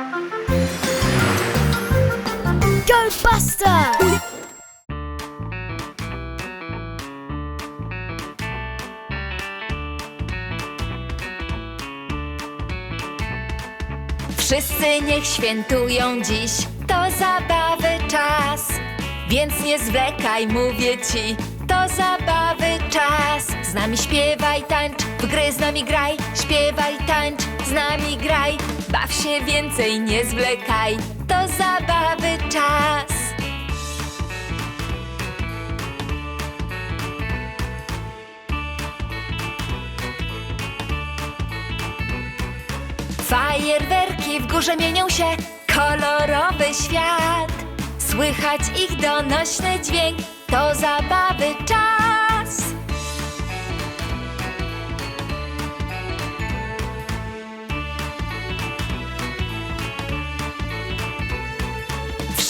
Go Buster! Wszyscy niech świętują dziś, to zabawy czas. Więc nie zwlekaj, mówię ci, to zabawy czas. Z nami śpiewaj, tańcz, w gry z nami graj, śpiewaj, tańcz, z nami graj. Baw się więcej, nie zwlekaj, to zabawy czas. Fajerwerki w górze mienią się, kolorowy świat. Słychać ich donośny dźwięk, to zabawy czas.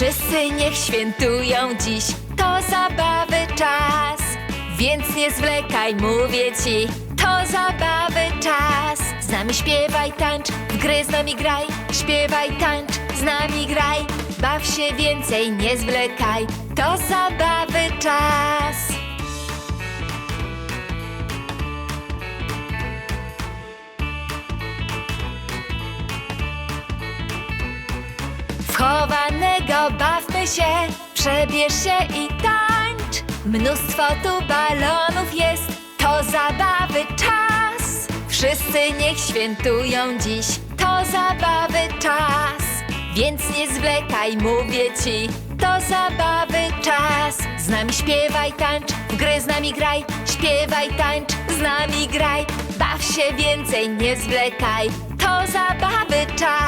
Wszyscy niech świętują dziś, to zabawy czas. Więc nie zwlekaj, mówię ci, to zabawy czas. Z nami śpiewaj, tańcz, w gry z nami graj, śpiewaj, tańcz, z nami graj. Baw się więcej, nie zwlekaj, to zabawy czas. Wchowanego bawmy się, przebierz się i tańcz. Mnóstwo tu balonów jest, to zabawy czas. Wszyscy niech świętują dziś, to zabawy czas. Więc nie zwlekaj, mówię ci, to zabawy czas. Z nami śpiewaj, tańcz, w gry z nami graj, śpiewaj, tańcz, z nami graj. Baw się więcej, nie zwlekaj, to zabawy czas.